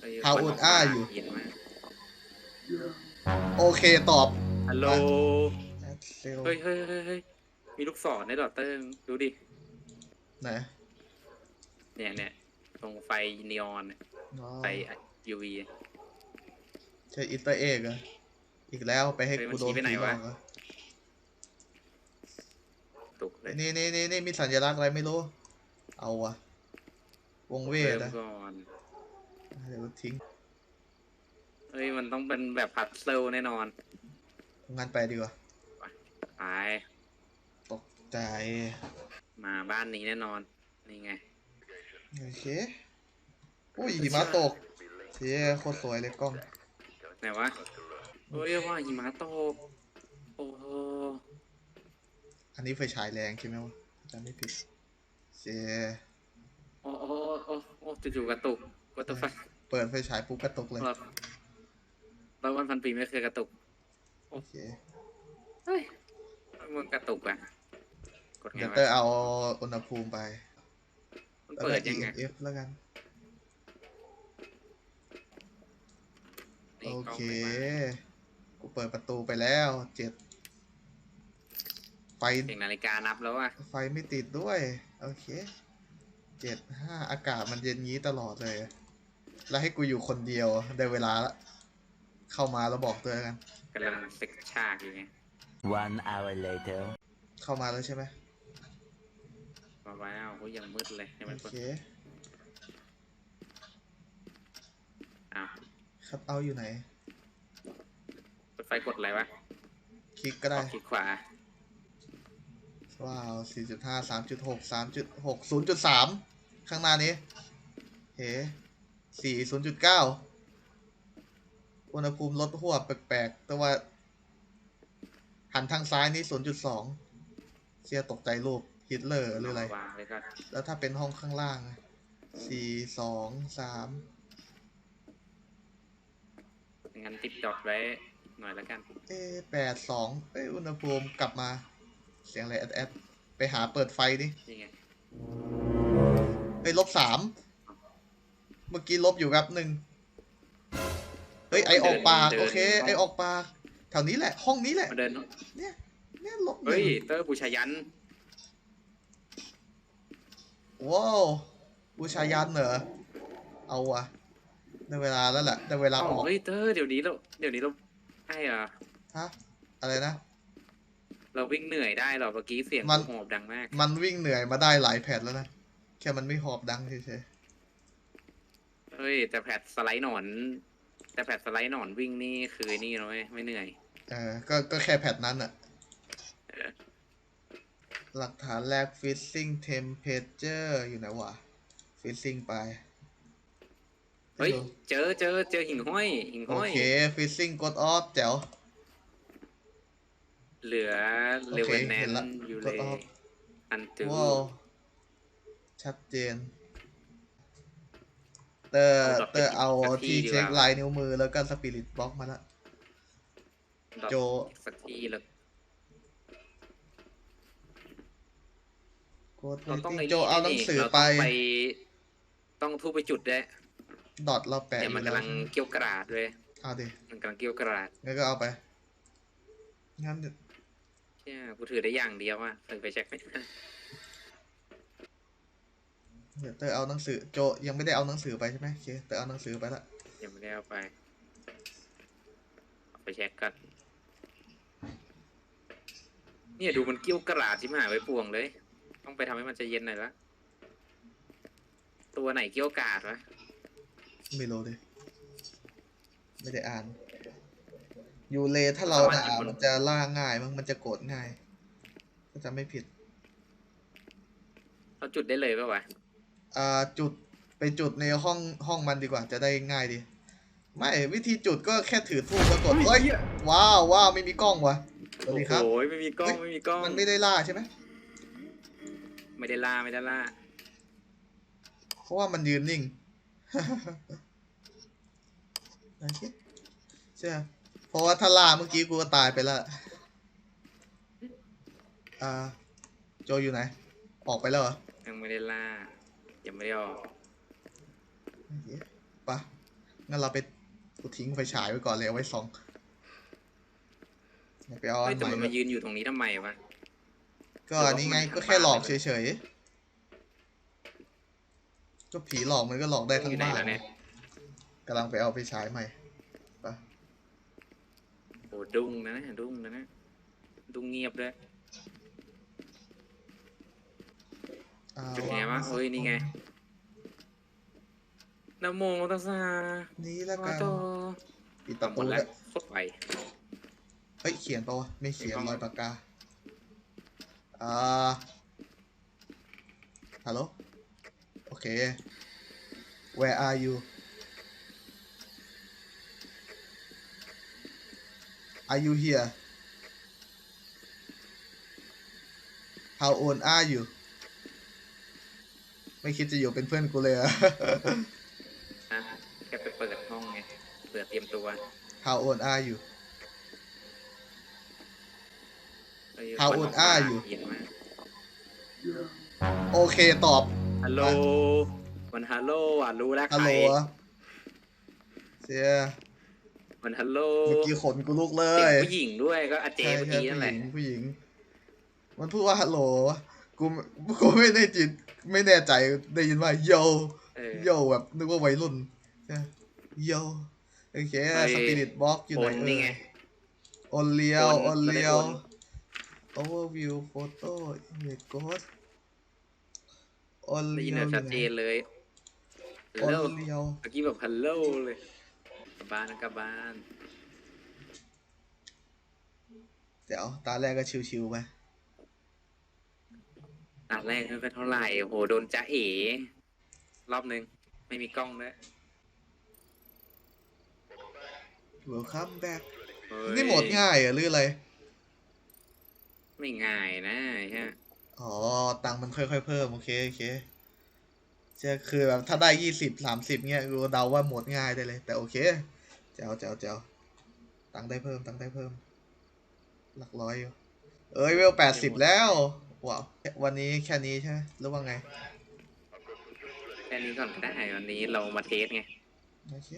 เอ้ยฮาอุดอ้าอยู่เย็นมากโอเคตอบ ฮัลโหลเซลเฮ้ยเฮ้ยเฮ้ยเฮ้ยมีลูกศรในดอตเตอร์ดูดิ ไหนเนี่ยเนี่ยตรงไฟนีออนเนี่ยอ๋อไฟ UV ใช่อินเตอร์เอกอะอีกแล้วไปให้เฮ้ยกูมันโดชี้นไปไหนผีหลวะอกเหรอตุกเลยนี่นี่นี่นี่มีสัญลักษณ์อะไรไม่รู้ เอาวะวงเวทเริ่มอะก่อน เดี๋ยวทิ้งเฮ้ยมันต้องเป็นแบบพัซเซิลแน่นอนงานไปดีกว่าไปตกใจ มาบ้านนี้แน่นอน นี่ไง โอเคอุ้ยหิมะตกเชี่ยโคตรสวยเลยกล้อง ไหนวะเฮ้ยว่าหิมะตก โอ้โห อันนี้ไฟฉายแรงใช่ไหมวะจำไม่ผิดเชี่ยโอ้โอ้โอ้โอ้จู่ๆกระตุกวัตถุฟัน เปิดไฟฉายปุ๊บก็ตกเลยร้อยวันพันปีไม่เคยกระตุก โอเค เฮ้ยมันกระตุกอะ กดไงเดี๋ยววะเตอร์เอาอุณหภูมิไปมันแล้วเปิก็ดยังไง EMF แล้วกันนี่โอกล้งเคไปมากูเปิดประตูไปแล้วเจ็ดไฟเสียงนาฬิกานับแล้วว่ะ ไฟไม่ติดด้วย โอเค เจ็ดห้าอากาศมันเย็นงี้ตลอดเลย แล้วให้กูอยู่คนเดียวได้เวลาละเข้ามาแล้วบอกตัวกัน กำลังเซ็กฉากอยู่ไง One hour later. เข้ามาแล้วใช่ไหมมาแล้วโอ้ยยังมืดเลยให้มันโอเปิดเคอ้าวคัดเอาท์อยู่ไหน เปิดไฟกดอะไรวะคลิกก็ได้คลิกขวา ว้าวสี่จุดห้าสามจุดหกสามจุดหกศูนย์จุดสามข้างหน้านี้ เฮ้ สี่ศูนย์จุดเก้าอุณหภูมิลดหัวบแปลกๆ แต่ว่า หันทางซ้ายนี่ศูนย์จุดสองเชียตกใจรูปฮิตเลอร์หรืออะไร วางเลยก็แล้วถ้าเป็นห้องข้างล่างสี่สองสามงั้นติดดอทไว้หน่อยแล้วกัน เอแปดสองเอ้ยอุณหภูมิกลับมา เสียงอะไรแอดแอดไปหาเปิดไฟดิ นี่ไงเฮ้ยลบสาม เมื่อกี้ลบอยู่แป๊บหนึ่งเฮ้ยไอออกปากโอเคไอออกปากแถวนี้แหละ ห้องนี้แหละมาเดินเนี่ยเนี่ยลบหเฮ้นึ่ยงเตอร์บูชายันว้าวบูชายันเหรอเอาวะได้เวลาแล้วแหละได้เวลาออกเฮ้ยเตอร์เดี๋ยวนี้เราเดี๋ยวนี้เราใช่เหรอฮะอะไรนะ เราวิ่งเหนื่อยได้เหรอเมื่อกี้เสียงมันหอบดังมาก มันวิ่งเหนื่อยมาได้หลายแผ่นแล้วนะแค่มันไม่หอบดังเฉย เฮ้ย แต่แพทสไลด์หนอน แต่แพทสไลด์หนอนวิ่งนี่คือไอ้นี่นะเว้ยไม่เหนื่อยๆเออก็ก็แค่แผ่นนั้นอะหลักฐานแรก freezing temperature อยู่ไหนวะ freezing ไป เฮ้ย เจอเจอเจอหิ่งห้อย หิ่งโอห้อย เค freezing กด off แจ๋ว เหลือโอเลเคเวนแนเห็นนละอยู่กเลดย off อันตูว้าวชัดเจน เตอร์เตอร์เอาที่เช็คลายนิ้วมือแล้วก็สปิริตบล็อกมาละโจสักทีเลยกดเราต้อง freezing โจเอาหนังสือเราไปต้องไป ต้องทูบไปจุดด้วยดอทเราแปะเนี่ยอมันยู่แล้วกำลังเกี่ยวกระดาษด้วยเอาดิมันกำลังเกี่ยวกระดาษงั้นก็เอาไปงั้นเดี๋ยวเนี่ยกูถือได้อย่างเดียวอะถือไปเช็คไม่ได้ เดี๋ยวเตอร์เอาหนังสือโจยังไม่ได้เอาหนังสือไปใช่ไหมโอเคเตอร์เอาหนังสือไปละยังไม่ได้เอาไปเอาไปเช็คกันเนี่ยดูมันเกี่ยวกระดาษที่มหาไว้ปวงเลย ต้องไปทำให้มันใจเย็นหน่อยละตัวไหนเกี่ยวกาดวะไม่รู้ดิไม่ได้อ่านยูเลถ้าเราด่ามันจะล่าง่ายมั้งมันจะโกรธง่าย ก็จะไม่ผิด เราจุดได้เลยปะวะอ่า จุดไปจุดในห้องห้องมันดีกว่าจะได้ง่ายดี ไม่วิธีจุดก็แค่ถือทูบแล้วกดเฮ้ยว้าวว้าวไม่มีกล้องวะสวัสดีครับโอ้ยไม่มีกล้องเฮ้ยไม่มีกล้องมันไม่ได้ล่าใช่ไหมไม่ได้ล่าไม่ได้ล่าเพราะว่ามันยืนนิ่งโอเคใช่ไหมเพราะว่าถ้าล่าเมื่อกี้กูก็ตายไปแล้วอ่าโจอยู่ไหน ออกไปแล้วเหรอยังไม่ได้ล่า ยังไม่ได้ออกโอเคไปะงั้นเราไปกูทิ้งไฟฉายไว้ก่อนเลยเอาไว้ส่องอย่าไปเอาอัเฮ้ยนแต่ใหม่มันมายืนอยู่ตรงนี้ทำไมวะ ก็อันนี้ไงก็แค่หลอกเฉยๆก็ผีหลอกมันก็หลอกได้ทั้งอยู่ไหนบ้านแล้วเนี่ยกำลังไปเอาไฟฉายใหม่ไปโอ้ดุ้งนะนะดุ้งนะนะดุ้งเงียบด้วย อ่าเป็นไงวะเฮ้ยนี่ไงนะโมตัสสะนี่แล้ววะกันโตปิดปต่ระหมตูดแล้แล้ววโคตรไวเฮ้ยเขียนปะวะไม่เขียนไม่ต้องรอยปากกาอ่าฮัลโหลโอเค where are you are you here how old are you ไม่คิดจะอยู่เป็นเพื่อนกูเลยเหรอะ นะแค่ไปเปิดห้องไง เปิดเตรียมตัว how old are you เฮ้ย How วัน old ออกมา are you? เย็นมากโอเคตอบ ฮัลโหล มันฮัลโหลอะรู้แล้วใคฮัลรโหลเสียมันฮัลโหลเมื่อกี้ขนกูลุกเลเสียยงผู้หญิงด้วยก็อาเจใช่เมื่อใช่กี้นั่นแหละผู้หญิงผู้หญิง มันพูดว่าฮัลโหล กูกูไม่ได้จิตไม่แน่ใจได้ยินว่าโยเออโยแบบนึกว่าวัยรุ่นใช่โยโอเคเฮ้ยสปิริตบ็อกอยู่ไหนคนนี่ไงโอนเลียวคนโอนเลียวไม่ได้ overview photo image ghost โอนได้เลียินยวแบบชัดเจนเลยโอฮัลโหลนเลียวเมื่อกี้แบบฮัลโหลเลยกลับบ้านกลับบ้าน เดี๋ยวตาแรกก็ชิวๆไป ตอนแรกไม่เป็นเท่าไหร่โอ้โหโดนจ้าเอ๋รอบนึง ไม่มีกล้องด้วย welcome back เฮ้ยนี่โหมดง่ายเหรอหรืออะไร ไม่ง่ายนะใช่อ๋อ ตังค์มันค่อยๆเพิ่ม โอเค โอเคจะคือแบบถ้าได้ยี่สิบสามสิบเงี้ยกูเดาว่าหมดง่ายได้เลย แต่โอเคแจ๋วแจ๋วแจ๋วตังค์ได้เพิ่ม ตังค์ได้เพิ่ม หลักร้อยอยู่ เอ้ยเวลแปดสิบแล้ว ว้าววันนี้แค่นี้ใช่ไหมหรือว่าไง แค่นี้ก่อนก็ได้วันนี้เรามาเทสไง โอเค